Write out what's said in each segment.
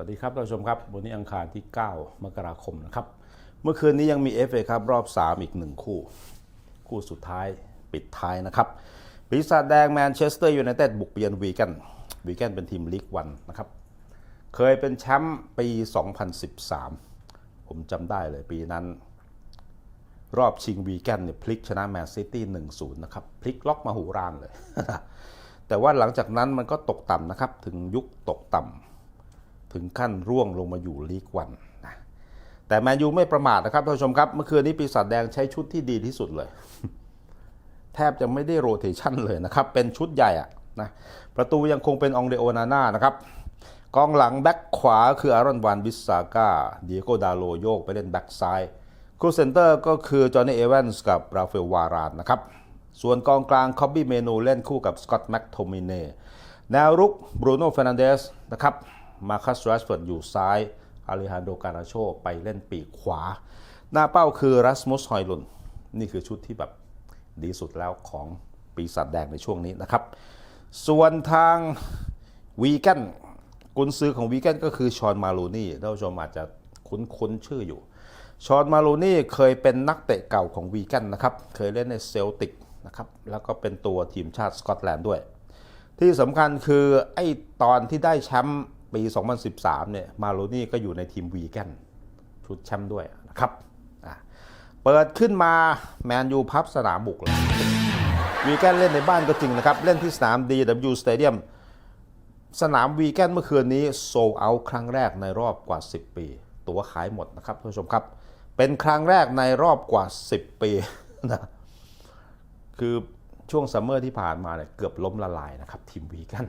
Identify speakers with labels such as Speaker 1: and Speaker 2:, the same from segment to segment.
Speaker 1: วัสดีครับท่านผู้ชมครับ วันนี้อังคารที่ 9 มกราคมนะครับ เมื่อคืนนี้ยังมี FA ครับรอบ 3 อีกหนึ่งคู่ คู่สุดท้ายปิดท้ายนะครับ ปีศาจแดงแมนเชสเตอร์ยูไนเต็ดบุกไปเยือนวีแกนวีแกนเป็นทีมลีกวันนะครับ เคยเป็นแชมป์ปี 2013 ผมจำได้เลยปีนั้น รอบชิงวีแกนเนี่ยพลิกชนะแมนซิตี้ 1-0 นะครับ พลิกล็อกมาหูรานเลย แต่ว่าหลังจากนั้นมันก็ตกต่ำนะครับ ถึงยุคตกต่ำ ถึงขั้นร่วงลงมาอยู่ลีกวันนะแต่แมนยูไม่ประมาทนะครับท่านผู้ชมครับ เมื่อคืนนี้ปีศาจแดงใช้ชุดที่ดีที่สุดเลย แทบจะไม่ได้โรเทชันเลยนะครับ เป็นชุดใหญ่อะนะประตูยังคงเป็นองเดโอนาน่านะครับกองหลังแบ็คขวาคืออารอนวานบิสซาก้าเดียโกดาโลโยกไปเล่นแบ็คซ้ายคู่เซนเตอร์ก็คือจอห์นนี่เอเวนส์กับราฟาเอลวารานนะครับ ส่วนกองกลางคอบบี้เมนูเล่นคู่กับสกอตต์แม็กโทมิเน่แนวรุกบรูโน่เฟรนันเดสนะครับ มาคัสแรชเฟิร์ดอยู่ซ้ายอาริฮันโดการาโชไปเล่นปีกขวา หน้าเป้าคือรัสมุสฮอยลุนนี่คือชุดที่แบบดีสุดแล้วของปีศาจแดงในช่วงนี้นะครับ ส่วนทางวีแกนกุนซือของวีแกนก็คือชอนมาลูนี่ท่านผู้ชมอาจจะคุ้นๆชื่ออยู่ชอนมาลูนี่เคยเป็นนักเตะเก่าของวีแกนนะครับ เคยเล่นในเซลติกนะครับ แล้วก็เป็นตัวทีมชาติสกอตแลนด์ด้วย ที่สำคัญคือไอ้ตอนที่ได้แชมป์ ปี 2013 เนี่ยมาโลนี่ก็อยู่ในทีมวีแกนชุดแชมป์ด้วยนะครับ เปิดขึ้นมาแมนยูพับสนามบุกเลยวีแกนเล่นในบ้านก็จริงนะครับ เล่นที่สนาม DW Stadium สนามวีแกนเมื่อคืนนี้โซลเอาครั้งแรกในรอบกว่า 10 ปี ตัวขายหมดนะครับท่านผู้ชมครับ เป็นครั้งแรกในรอบกว่า 10 ปีนะคือช่วงซัมเมอร์ที่ผ่านมาเนี่ยเกือบล้มละลายนะครับทีมวีแกน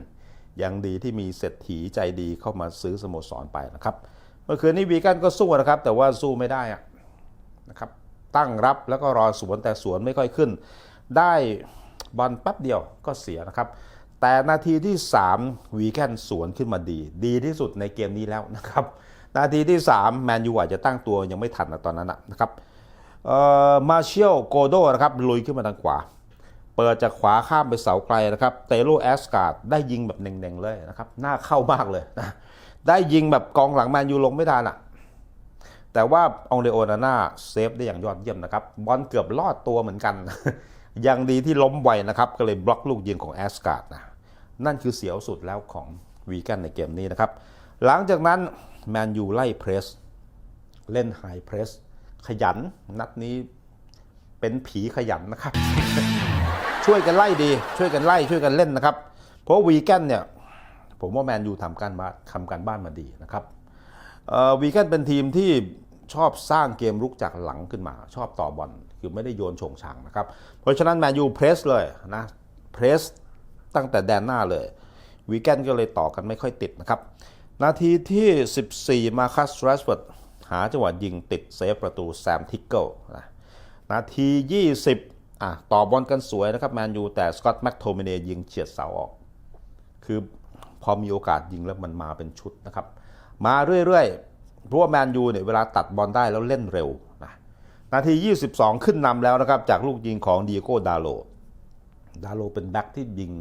Speaker 1: ยังดีที่มีเศรษฐีใจดีเข้ามาซื้อสโมสรไปนะครับ เมื่อคืนนี้วีแกนก็สู้นะครับ แต่ว่าสู้ไม่ได้อะนะครับตั้งรับแล้วก็รอสวนแต่สวนไม่ค่อยขึ้น ได้บอลแป๊บเดียวก็เสียนะครับ แต่นาทีที่ 3 วีแกนสวนขึ้นมาดี ดีที่สุดในเกมนี้แล้วนะครับ นาทีที่ 3 แมนยูอาจจะตั้งตัวยังไม่ทันนะตอนนั้นนะครับมาเชลโกโดนะครับลุยขึ้นมาทางขวา เปิดจากขวาข้ามไปเสาไกลนะครับ เตโลแอสการ์ดได้ยิงแบบเน่งๆเลยนะครับ หน้าเข้ามากเลยนะ ได้ยิงแบบกองหลังแมนยูลงไม่ทันอะ แต่ว่าองเดโอนาน่าเซฟได้อย่างยอดเยี่ยมนะครับ บอลเกือบลอดตัวเหมือนกัน ยังดีที่ล้มไวนะครับ ก็เลยบล็อกลูกยิงของแอสการ์ดนะ นั่นคือเสียวสุดแล้วของวีแกนในเกมนี้นะครับ หลังจากนั้นแมนยูไล่เพรส เล่นไฮเพรส ขยัน นัดนี้เป็นผีขยันนะครับ ช่วยกันไล่ดี ช่วยกันไล่ช่วยกันเล่นนะครับ เพราะวีแกนเนี่ยผมว่าแมนยูทำการบ้านทำการบ้านมาดีนะครับวีแกนเป็นทีมที่ชอบสร้างเกมรุกจากหลังขึ้นมา ชอบต่อบอลคือไม่ได้โยนโฉงฉางนะครับ เพราะฉะนั้นแมนยูเพรสเลยนะเพรสตั้งแต่แดนหน้าเลยวีแกนก็เลยต่อกันไม่ค่อยติดนะครับ นาทีที่ 14 มาคัสแรชเฟิร์ดหาจังหวะยิงติดเซฟประตูแซมทิกเกิลนะนาที 20 อะต่อบอลกันสวยนะครับแมนยูแต่สกอตแม็กโทมิเนยิงเฉียดเสาออก คือพอมีโอกาสยิงแล้วมันมาเป็นชุดนะครับ มาเรื่อยๆ เพราะว่าแมนยูเนี่ยเวลาตัดบอลได้แล้วเล่นเร็วนะนาที 22 ขึ้นนำแล้วนะครับ จากลูกยิงของดีโก้ดาโล ดาโลเป็นแบ็คที่ยิง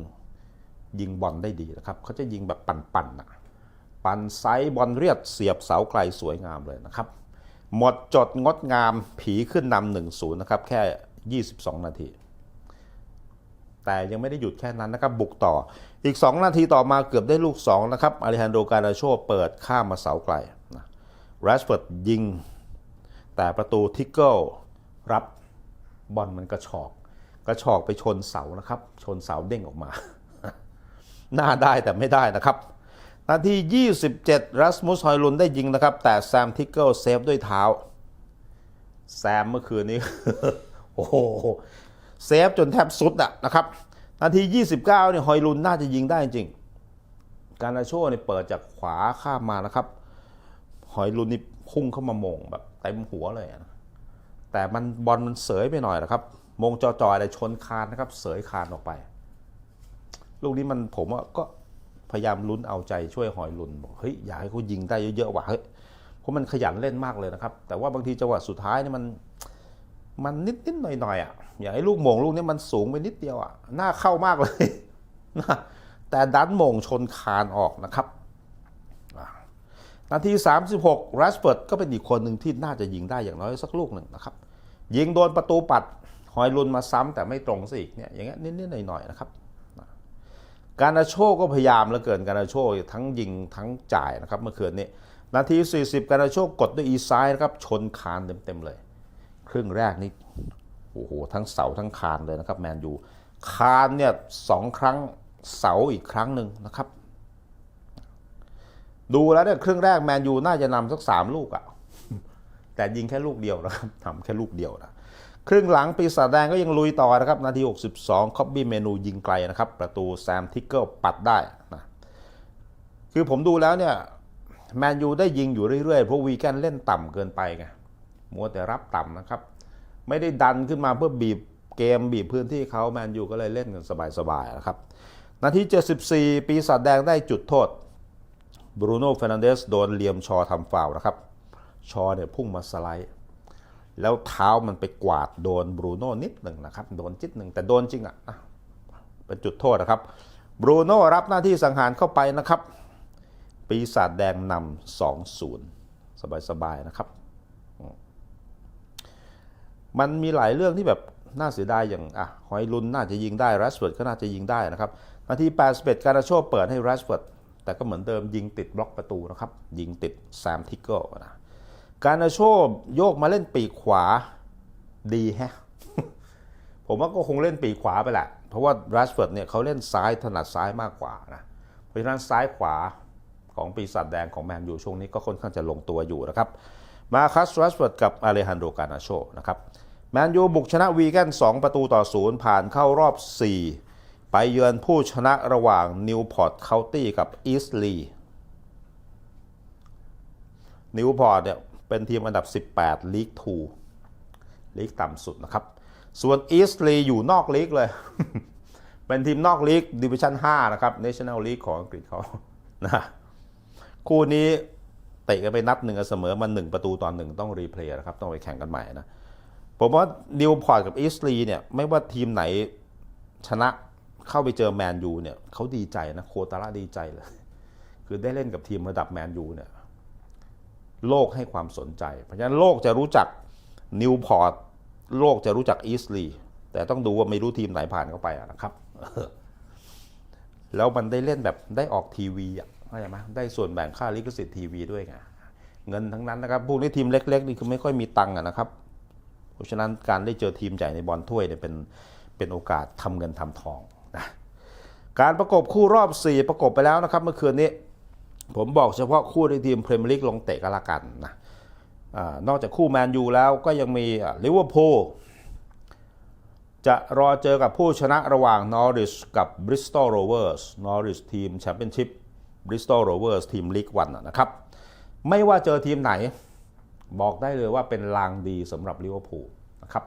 Speaker 1: ยิงบอลได้ดีนะครับเขาจะยิงแบบปั่นๆนะปั่นไซส์บอลเรียบเสียบเสาไกลสวยงามเลยนะครับ หมดจดงดงามผีขึ้นนำหนึ่งศูนย์นะครับแค่ 22 นาที แต่ยังไม่ได้หยุดแค่นั้นนะครับ บุกต่ออีก 2 นาทีต่อมาเกือบได้ลูก 2 นะครับอาริฮันโดการาโชเปิดข้ามมาเสาไกลนะแรชเฟิร์ดยิง แต่ประตูทิกเกิลรับบอลมันกระชอก กระชอกไปชนเสานะครับ ชนเสาเด้งออกมา หน้าได้แต่ไม่ได้นะครับนาที 27 รัสมุส ฮอยลุนได้ยิงนะครับ แต่แซมทิกเกิลเซฟด้วยเท้า แซมเมื่อคืนนี้ โอ้โหเซฟจนแทบสุดอะนะครับ นาที 29เนี่ยฮอยลุนน่าจะยิงได้จริง การาโชเนี่ยเปิดจากขวาข้ามมานะครับ หอยลุนนี่พุ่งเข้ามามงแบบเต็มหัวเลยนะแต่มันบอลมันเสยไปหน่อยนะครับ มงจอจอยอะไรชนคานนะครับ เสยคานออกไป ลูกนี้มันผมว่าก็พยายามลุ้นเอาใจช่วยหอยลุนบอกเฮ้ยอยากให้เขายิงได้เยอะๆว่ะเฮ้ยเพราะมันขยันเล่นมากเลยนะครับ แต่ว่าบางทีจังหวะสุดท้ายนี่มัน มันนิดนิดหน่อยหน่อยๆอะอย่างไอ้ลูกโมงลูกนี้มันสูงไปนิดเดียวอะหน้าเข้ามากเลยนะแต่ดันโมงชนคานออกนะครับนาที 36รัสเฟิร์ดก็เป็นอีกคนหนึ่งที่น่าจะยิงได้อย่างน้อยสักลูกหนึ่งนะครับ ยิงโดนประตูปัด หอยลุนมาซ้ำแต่ไม่ตรงซะอีกเนี่ยอย่างเงี้ยนิดๆหน่อยๆนะครับการาโชก็พยายามเหลือเกินการาโชทั้งยิงทั้งจ่ายนะครับเมื่อคืนนี้ นาที 40 การาโชกดด้วยอีซ้ายนะครับชนคานเต็มๆเลย ครึ่งแรกนี่โอ้โหทั้งเสาทั้งคานเลยนะครับแมนยูคานเนี่ยสองครั้งเสาอีกครั้งหนึ่งนะครับ ดูแล้วเนี่ยครึ่งแรกแมนยูน่าจะนำสักสามลูกอะแต่ยิงแค่ลูกเดียวนะครับทำแค่ลูกเดียวนะครึ่งหลังปีศาจแดงก็ยังลุยต่อนะครับ นาที 62 คอบบี้เมนูยิงไกลนะครับ ประตูแซมทิกเกิลปัดได้นะคือผมดูแล้วเนี่ยแมนยูได้ยิงอยู่เรื่อยๆ เพราะวีแกนเล่นต่ำเกินไปไง มัวแต่รับต่ำนะครับ ไม่ได้ดันขึ้นมาเพื่อบีบเกมบีบพื้นที่เขาแมนยูก็เลยเล่นกันสบายๆนะครับ นาที 74 ปีศาจแดงได้จุดโทษบรูโน่เฟรนันเดสโดนเหลียมชอทำฟาวนะครับ ชอเนี่ยพุ่งมาสไลด์ แล้วเท้ามันไปกวาดโดนบรูโน่นิดหนึ่งนะครับ โดนจิตหนึ่งแต่โดนจริงอะอะเป็นจุดโทษนะครับบรูโน่รับหน้าที่สังหารเข้าไปนะครับ ปีศาจแดงนำสองศูนย์สบายๆนะครับ มันมีหลายเรื่องที่แบบน่าเสียดายอย่างอะหอยลุนน่าจะยิงได้รัสเฟิร์ดก็น่าจะยิงได้นะครับนาที81การาโชเปิดให้รัสเฟิร์ดแต่ก็เหมือนเดิมยิงติดบล็อกประตูนะครับ ยิงติดแซมทิกเกิลนะการนาโชโยกมาเล่นปีกขวาดีแฮะผมว่าก็คงเล่นปีกขวาไปแหละ เพราะว่ารัสเฟิร์ดเนี่ยเขาเล่นซ้ายถนัดซ้ายมากกว่านะเพราะฉะนั้นซ้ายขวาของปีศาจแดงของแมนยูช่วงนี้ก็ค่อนข้างจะลงตัวอยู่นะครับ มาคัสรัสเฟิร์ดกับอาเลฮันโดการนาโชนะครับ แมนยูบุกชนะวีแกน2 ประตูต่อศูนย์ผ่านเข้ารอบ 4 ไปเยือนผู้ชนะระหว่างนิวพอร์ตเคานตี้กับอีสลีนิวพอร์ตเนี่ยเป็นทีมอันดับ 18 ลีก2ลีกต่ำสุดนะครับ ส่วนอีสลีอยู่นอกลีกเลย เป็นทีมนอกลีกดิวิชั่น 5 นะครับ National League ของอังกฤษเขานะคู่นี้เตะกันไปนัดหนึ่งเสมอมาหนึ่งประตูตอนหนึ่งต้องรีเพลย์นะครับ ต้องไปแข่งกันใหม่นะ ผมว่านิวพอร์ตกับอีสลีเนี่ยไม่ว่าทีมไหนชนะเข้าไปเจอแมนยูเนี่ยเขาดีใจนะโคตาระดีใจเลย คือได้เล่นกับทีมระดับแมนยูเนี่ยโลกให้ความสนใจ เพราะฉะนั้นโลกจะรู้จักนิวพอร์ตโลกจะรู้จักอีสลีแต่ต้องดูว่าไม่รู้ทีมไหนผ่านเข้าไปะนะครับ แล้วมันได้เล่นแบบได้ออกทีวีอะเข้าใจไหมได้ส่วนแบ่งค่าลิขสิทธิ์ทีวีด้วยไงเงินทั้งนั้นนะครับพวกนี้ทีมเล็กๆนี่คือไม่ค่อยมีตังค์นะครับ เพราะฉะนั้นการได้เจอทีมใหญ่ในบอลถ้วยเนี่ยเป็นเป็นโอกาสทำเงินทำทองนะการประกบคู่รอบ 4 ประกบไปแล้วนะครับ เมื่อคืนนี้ ผมบอกเฉพาะคู่ในทีมพรีเมียร์ลีกลงเตะกันละกันนะอนอกจากคู่แมนยูแล้วก็ยังมีลิเวอร์พูลจะรอเจอกับผู้ชนะระหว่างนอริสกับบริสตอลโรเวอร์สนอริสทีมแชมเปี้ยนชิพบริสตอลโรเวอร์สทีมลีกวันนะครับ ไม่ว่าเจอทีมไหน บอกได้เลยว่าเป็นลางดีสำหรับลิเวอร์พูลนะครับ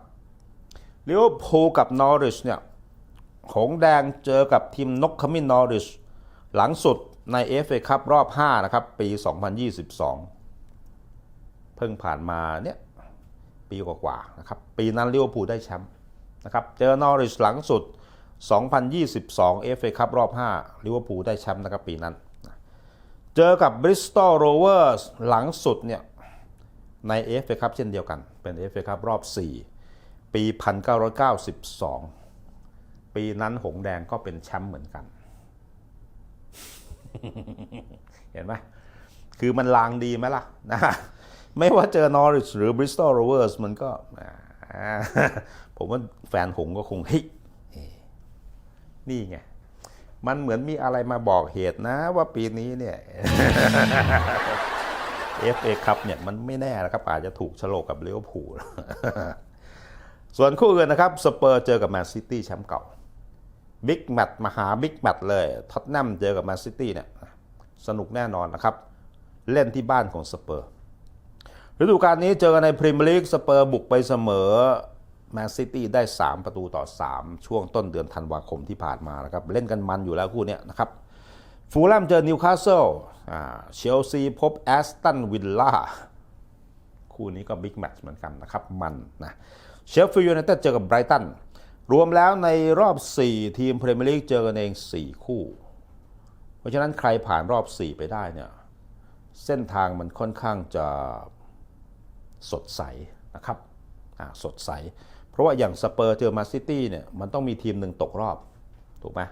Speaker 1: ลิเวอร์พูลกับนอริสเนี่ยหงแดงเจอกับทีมนกขมิ้นนอริสหลังสุดใน FA คัพรอบ 5 นะครับ ปี 2022 เพิ่งผ่านมาเนี่ยปีกว่าๆนะครับ ปีนั้นลิเวอร์พูลได้แชมป์นะครับ เจอนอริสหลังสุด 2022 FA คัพรอบ 5ลิเวอร์พูลได้แชมป์นะครับปีนั้น เจอกับบริสตอลโรเวอร์สหลังสุดเนี่ย ใน FA คัพเช่นเดียวกัน เป็น FA คัพรอบ 4 ปี 1992 ปีนั้นหงแดงก็เป็นแชมป์เหมือนกัน เห็นไหมคือมันลางดีไหมล่ะนะไม่ว่าเจอนอริสหรือบริสตอลโรเวอร์สมันก็ ผมว่าแฟนหงก็คงเฮ้ยนี่ไง มันเหมือนมีอะไรมาบอกเหตุนะว่าปีนี้เนี่ย FA คัพเนี่ยมันไม่แน่นะครับอาจจะถูกฉลกกับเลิเวอร์พูลส่วนคู่อื่นนะครับสเปอร์เจอกับแมนซิตี้แชมป์เก่าบิ๊กแมตช์มหาบิ๊กแมตช์เลยท็อตแนมเจอกับแมนซิตี้เนี่ยสนุกแน่นอนนะครับ เล่นที่บ้านของสเปอร์ฤดูกาลนี้เจอกันในพรีเมียร์ลีกสเปอร์บุกไปเสมอแมนซิตี้ได้ 3 ประตูต่อ 3 ช่วงต้นเดือนธันวาคมที่ผ่านมานะครับ เล่นกันมันอยู่แล้วคู่นี้นะครับ ฟูลแลมเจอนิวคาสเซิลเชลซีพบแอสตันวิลล่าคู่นี้ก็บิ๊กแมตช์เหมือนกันนะครับ มันนะเชฟฟิลด์ยูไนเต็ดเจอกับไบรตันรวมแล้วในรอบ 4 ทีมพรีเมียร์ลีกเจอกันเอง 4 คู่ เพราะฉะนั้นใครผ่านรอบ 4 ไปได้เนี่ยเส้นทางมันค่อนข้างจะสดใสนะครับสดใส เพราะว่าอย่างสเปอร์เจอมาซิตี้เนี่ยมันต้องมีทีมหนึ่งตกรอบ ถูกไหม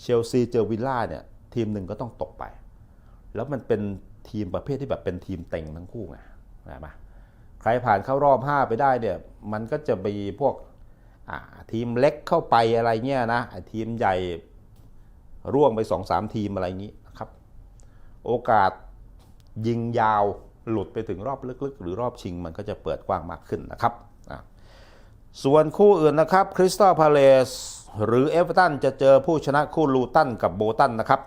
Speaker 1: เชลซีเจอวิลล่าเนี่ยทีมหนึ่งก็ต้องตกไป แล้วมันเป็นทีมประเภทที่แบบเป็นทีมเต็งทั้งคู่ไงใช่ไหมใครผ่านเข้ารอบ 5 ไปได้เนี่ยมันก็จะมีพวกทีมเล็กเข้าไปอะไรเงี้ยนะทีมใหญ่ร่วงไป 2-3 ทีมอะไรอย่างนี้นะครับ โอกาสยิงยาวหลุดไปถึงรอบลึกๆ หรือรอบชิงมันก็จะเปิดกว้างมากขึ้นนะครับ ส่วนคู่อื่นนะครับคริสตัลพาเลส หรือเอเวอร์ตันจะเจอผู้ชนะคู่ลูตันกับโบตันนะครับ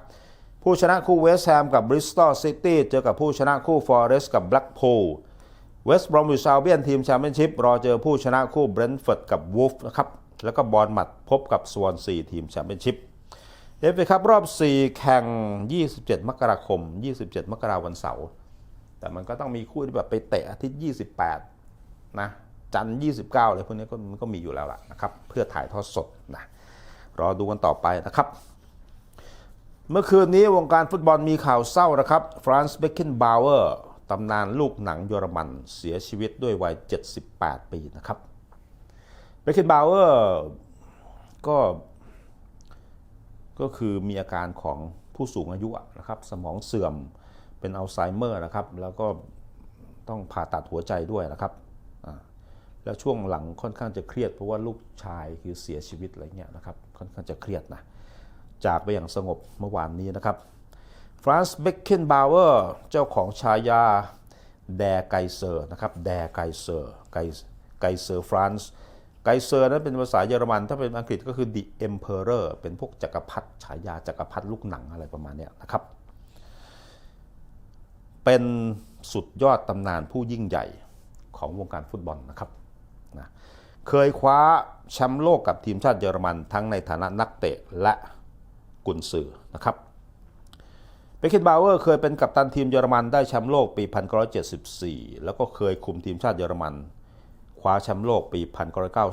Speaker 1: ผู้ชนะคู่เวสต์แฮมกับบริสตอลซิตี้เจอกับผู้ชนะคู่ฟอเรสต์กับแบล็กพูลเวสต์บรอมวิชาเบียนทีมแชมเปี้ยนชิพรอเจอผู้ชนะคู่เบรนท์ฟอร์ดกับวูฟนะครับ แล้วก็บอลมัดพบกับสวอนซีทีมแชมเปี้ยนชิพเอฟเอครับรอบ 4 แข่ง 27 มกราคม 27 มกราวันเสาร์แต่มันก็ต้องมีคู่ที่แบบไปเตะอาทิตย์ 28 นะ จันทร์ 29 อะไรพวกนี้ก็มันก็มีอยู่แล้วล่ะนะครับ เพื่อถ่ายทอดสดนะ รอดูกันต่อไปนะครับ เมื่อคืนนี้วงการฟุตบอลมีข่าวเศร้านะครับฟรานซ์เบคเกนบาวเออร์ตำนานลูกหนังเยอรมันเสียชีวิตด้วยวัย 78 ปีนะครับเบคเกนบาวเออร์ก็ก็คือมีอาการของผู้สูงอายุนะครับสมองเสื่อมเป็นอัลไซเมอร์นะครับ แล้วก็ต้องผ่าตัดหัวใจด้วยนะครับ แล้วช่วงหลังค่อนข้างจะเครียดเพราะว่าลูกชายคือเสียชีวิตอะไรเงี้ยนะครับ ค่อนข้างจะเครียดนะ จากไปอย่างสงบเมื่อวานนี้นะครับฟรานซ์เบคเกนบาวเออร์เจ้าของฉายาแดไกเซอร์นะครับแดไกเซอร์ไกไกเซอร์ฟรานซ์ไกเซอร์นั้นเป็นภาษาเยอรมัน ถ้าเป็นอังกฤษก็คือ the emperor เป็นพวกจักรพรรดิฉายาจักรพรรดิลูกหนังอะไรประมาณนี้นะครับ เป็นสุดยอดตำนานผู้ยิ่งใหญ่ของวงการฟุตบอลนะครับนะ เคยคว้าแชมป์โลกกับทีมชาติเยอรมันทั้งในฐานะนักเตะและกุนซือนะครับเบคเคนบาวเวอร์เคยเป็นกัปตันทีมเยอรมันได้แชมป์โลกปี 1974 แล้วก็เคยคุมทีมชาติเยอรมัน คว้าแชมป์โลกปี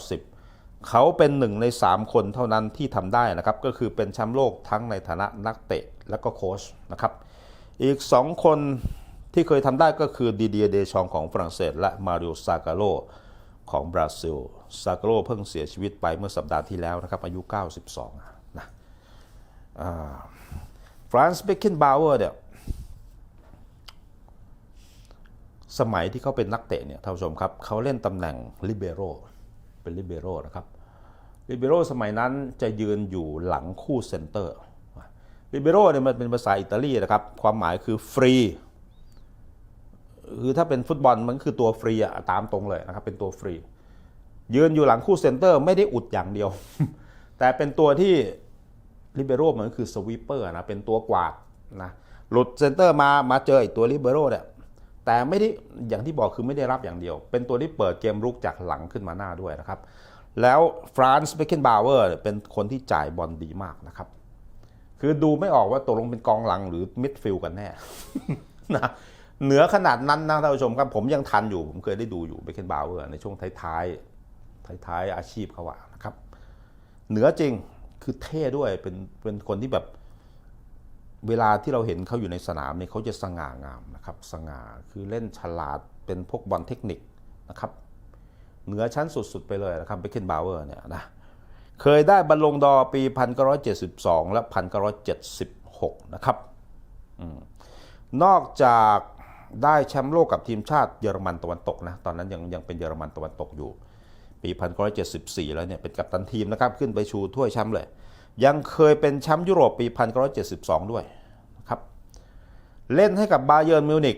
Speaker 1: 1990 เขาเป็นหนึ่งใน 3 คนเท่านั้นที่ทำได้นะครับ ก็คือเป็นแชมป์โลกทั้งในฐานะนักเตะและก็โค้ชนะครับ อีก 2 คนที่เคยทำได้ก็คือดีเดียเดชองของฝรั่งเศส และมาริโอซากาโล ของบราซิลซากาโลเพิ่งเสียชีวิตไปเมื่อสัปดาห์ที่แล้วนะครับ อายุ 92 นะฟรานซ์เบคเกนบาวเวอร์เนี่ยสมัยที่เขาเป็นนักเตะเนี่ยท่านผู้ชมครับเขาเล่นตำแหน่งลิเบโรเป็นลิเบโรนะครับลิเบโรสมัยนั้นจะยืนอยู่หลังคู่เซนเตอร์ลิเบโรเนี่ยมันเป็นภาษาอิตาลีนะครับ ความหมายคือฟรี คือถ้าเป็นฟุตบอลมันคือตัวฟรีอะตามตรงเลยนะครับเป็นตัวฟรี ยืนอยู่หลังคู่เซนเตอร์ไม่ได้อุดอย่างเดียว แต่เป็นตัวที่ลิเบโร่มันก็คือสวีปเปอร์นะเป็นตัวกวาดนะหลุดเซนเตอร์มามาเจอไอ้ตัวลิเบโรเนี่ยแต่ไม่ได้อย่างที่บอกคือไม่ได้รับอย่างเดียว เป็นตัวที่เปิดเกมรุกจากหลังขึ้นมาหน้าด้วยนะครับ แล้วฟรานซ์เบคเกนบาวเวอร์เป็นคนที่จ่ายบอลดีมากนะครับ คือดูไม่ออกว่าตกลงเป็นกองหลังหรือมิดฟิลด์กันแน่นะ เหนือขนาดนั้นนะท่านผู้ชมครับ ผมยังทันอยู่ ผมเคยได้ดูอยู่เบคเกนบาวเวอร์ในช่วงท้ายๆท้ายๆอาชีพเขาอะนะครับ เหนือจริงคือเท่ด้วยเป็นเป็นคนที่แบบเวลาที่เราเห็นเขาอยู่ในสนามเนี่ยเขาจะสง่างามนะครับ สง่าคือเล่นฉลาดเป็นพวกบอลเทคนิคนะครับ เหนือชั้นสุด ๆ ไปเลยนะครับเบคเกนบาวเวอร์เนี่ยนะเคยได้บอลลงดอร์ปี 1972 และ 1976 นะครับอนอกจาก ได้แชมป์โลกกับทีมชาติเยอรมันตะวันตกนะตอนนั้นยังยังเป็นเยอรมันตะวันตกอยู่ ปี 1974 แล้วเนี่ยเป็นกัปตันทีมนะครับขึ้นไปชูถ้วยแชมป์เลย ยังเคยเป็นแชมป์ยุโรปปี 1972 ด้วยนะครับเล่นให้กับบาเยิร์นมิวนิก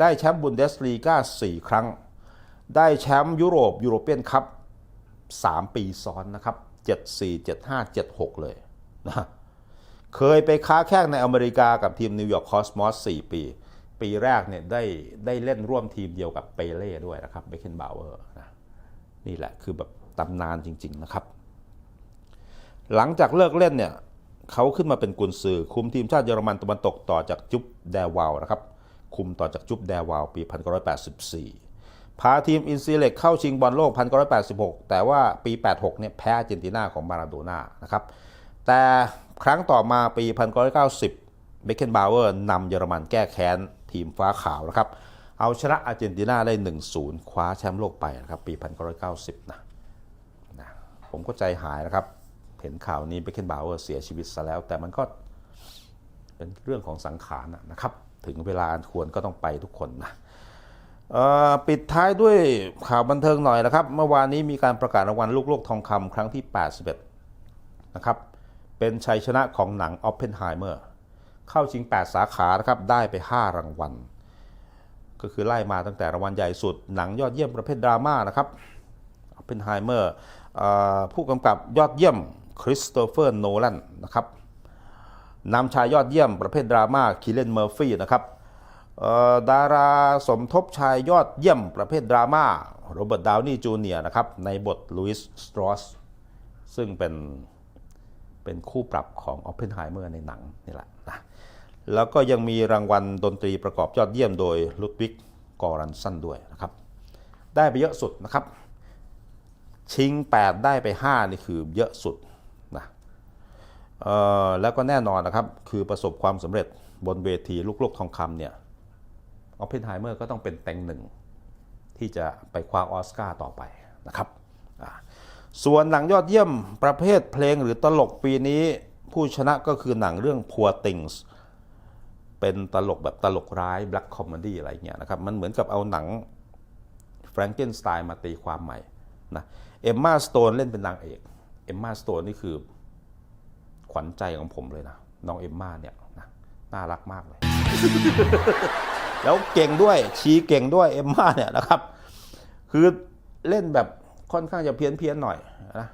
Speaker 1: ได้แชมป์บุนเดสลีกา4 ครั้ง ได้แชมป์ยุโรปยูโรเปียนคัพ3 ปีซ้อนนะครับ 74 75 76 เลยนะเคยไปค้าแข่งในอเมริกากับทีมนิวยอร์กคอสมอส4ปี ปีแรกเนี่ยได้ได้เล่นร่วมทีมเดียวกับเปเล่ด้วยนะครับเบคเคนบาวเวอร์นะนี่แหละคือแบบตำนานจริง ๆนะครับ หลังจากเลิกเล่นเนี่ยเขาขึ้นมาเป็นกุนซือ คุมทีมชาติเยอรมันตะวันตกต่อจากจุ๊บแดวาวนะครับคุมต่อจากจุ๊บแดวาวปี 1984 พาทีมอินซีเล็กเข้าชิงบอลโลก 1986 แต่ว่าปี 86 เนี่ยแพ้อาร์เจนตินาของมาราโดน่านะครับแต่ครั้งต่อมาปี 1990 เบคเคนบาวเวอร์นำเยอรมันแก้แค้น ทีมฟ้าขาวนะครับ เอาชนะอาร์เจนตินาได้ 1-0 คว้าแชมป์โลกไปนะครับปี 1990 นะนะ ผมก็ใจหายนะครับ เห็นข่าวนี้เบคเคนบาวเวอร์เสียชีวิตซะแล้ว แต่มันก็เป็นเรื่องของสังขารนะนะครับ ถึงเวลาอันควรก็ต้องไปทุกคนนะปิดท้ายด้วยข่าวบันเทิงหน่อยนะครับ เมื่อวานนี้มีการประกาศรางวัลลูกโลกทองคำครั้งที่ 81 นะครับ เป็นชัยชนะของหนัง Oppenheimer เข้าชิง 8 สาขานะครับได้ไป 5 รางวัล ก็คือไล่มาตั้งแต่รางวัลใหญ่สุด หนังยอดเยี่ยมประเภทดราม่านะครับ Oppenheimer เอ่อผู้กำกับยอดเยี่ยมคริสโตเฟอร์โนแลนนะครับนำชายยอดเยี่ยมประเภทดราม่าคิเลนเมอร์ฟี่นะครับดาราสมทบชายยอดเยี่ยมประเภทดราม่าโรเบิร์ตดาวนี่จูเนียร์นะครับในบทลุยส์สตรอสซึ่งเป็นเป็นคู่ปรับของออ p เพนไฮเมอร์ในหนังนี่แหละนะ แล้วก็ยังมีรางวัลดนตรีประกอบยอดเยี่ยมโดยลุดวิกกอรันสันด้วยนะครับ ได้ไปเยอะสุดนะครับ ชิง 8 ได้ไป 5 นี่คือเยอะสุดนะเออแล้วก็แน่นอนนะครับ คือประสบความสำเร็จบนเวทีลูกโลกทองคำเนี่ยออ p เพนไฮเมอร์ก็ต้องเป็นแตงหนึ่ง ที่จะไปคว้าออสการ์ต่อไปนะครับ ส่วนหนังยอดเยี่ยมประเภทเพลงหรือตลกปีนี้ผู้ชนะก็คือหนังเรื่อง Poor Things เป็นตลกแบบตลกร้าย Black Comedy อะไรเงี้ยนะครับ มันเหมือนกับเอาหนังแฟรงเกนสไตน์มาตีความใหม่นะเอมมาสโตนเล่นเป็นนางเอกเอมมาสโตนนี่คือขวัญใจของผมเลยนะ น้องเอมมาเนี่ยนะน่ารักมากเลย แล้วเก่งด้วยชี้เก่งด้วยเอมมาเนี่ยนะครับ คือเล่นแบบค่อนข้างจะเพี้ยนเพียนหน่อยนะ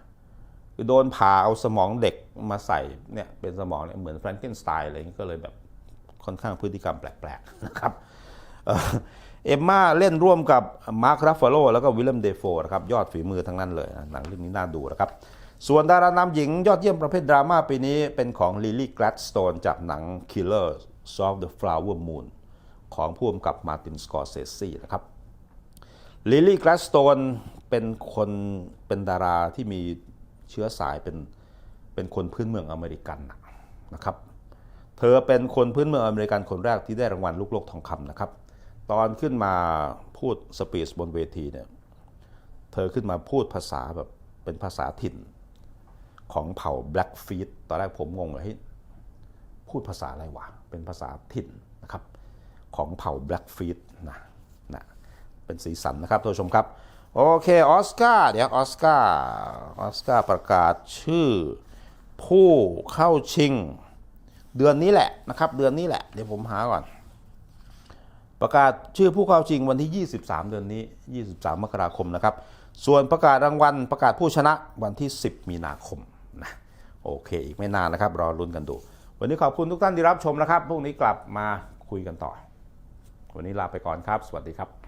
Speaker 1: คือโดนผ่าเอาสมองเด็กมาใส่เนี่ยเป็นสมองเนี่ยเหมือนแฟรงเกนสไตน์อะไรอย่างนี้ก็เลยแบบ ค่อนข้างพฤติกรรมแปลกๆนะครับเอ่อเอมมาเล่นร่วมกับมาร์ครัฟฟาโลแล้วก็วิลเลมเดโฟนะครับยอดฝีมือทั้งนั้นเลยหนังเรื่องนี้น่าดูนะครับ ส่วนดารานำหญิงยอดเยี่ยมประเภทดราม่าปีนี้เป็นของลิลลี่แกลดสโตนจากหนัง Killer of the Flower Moon ของผู้กำกับมาตินสกอร์เซซีนะครับลิลลี่แกลดสโตนเป็นคนเป็นดาราที่มีเชื้อสายเป็นเป็นคนพื้นเมืองอเมริกันนะครับ เธอเป็นคนพื้นเมืองอเมริกันคนแรกที่ได้รางวัลลูกโลกทองคำนะครับ ตอนขึ้นมาพูดสปีชบนเวทีเนี่ย เธอขึ้นมาพูดภาษาแบบเป็นภาษาถิ่นของเผ่า Blackfeet ตอนแรกผมงงเลยเฮ้ยพูดภาษาอะไรวะ เป็นภาษาถิ่นนะครับ ของเผ่า Blackfeet นะนะ เป็นสีสันนะครับท่านผู้ชมครับ โอเค ออสการ์ เดี๋ยวออสการ์ ออสการ์ประกาศชื่อผู้เข้าชิง เดือนนี้แหละนะครับ เดือนนี้แหละ เดี๋ยวผมหาก่อน ประกาศชื่อผู้เข้าชิงวันที่ 23 เดือนนี้ 23 มกราคมนะครับ ส่วนประกาศรางวัลประกาศผู้ชนะวันที่ 10 มีนาคมนะโอเค อีกไม่นานนะครับ รอลุ้นกันดู วันนี้ขอบคุณทุกท่านที่รับชมนะครับพรุ่งนี้กลับมาคุยกันต่อ วันนี้ลาไปก่อนครับ สวัสดีครับ